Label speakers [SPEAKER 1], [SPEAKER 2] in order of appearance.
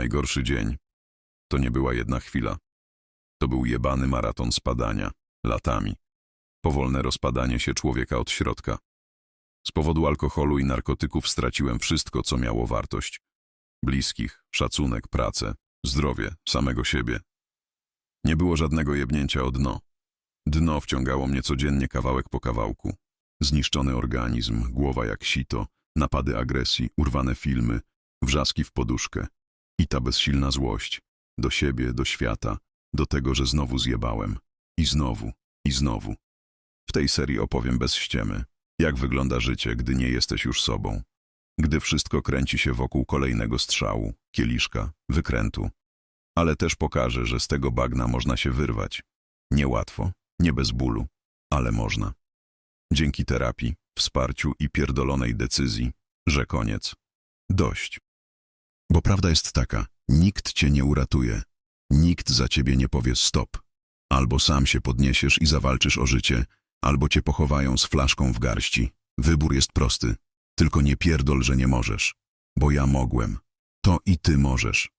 [SPEAKER 1] najgorszy dzień to nie była jedna chwila. To był jebany maraton spadania, latami. Powolne rozpadanie się człowieka od środka. Z powodu alkoholu i narkotyków straciłem wszystko, co miało wartość. Bliskich, szacunek, pracę, zdrowie, samego siebie. Nie było żadnego jebnięcia o dno. Dno wciągało mnie codziennie kawałek po kawałku. Zniszczony organizm, głowa jak sito, napady agresji, urwane filmy, wrzaski w poduszkę. I ta bezsilna złość. Do siebie, do świata, do tego, że znowu zjebałem. I znowu, i znowu. W tej serii opowiem bez ściemy, jak wygląda życie, gdy nie jesteś już sobą. Gdy wszystko kręci się wokół kolejnego strzału, kieliszka, wykrętu. Ale też pokażę, że z tego bagna można się wyrwać. Niełatwo, nie bez bólu, ale można. Dzięki terapii, wsparciu i pierdolonej decyzji, że koniec. Dość. Bo prawda jest taka, nikt cię nie uratuje. Nikt za ciebie nie powie stop. Albo sam się podniesiesz i zawalczysz o życie, albo cię pochowają z flaszką w garści. Wybór jest prosty. Tylko nie pierdol, że nie możesz. Bo ja mogłem. To i ty możesz.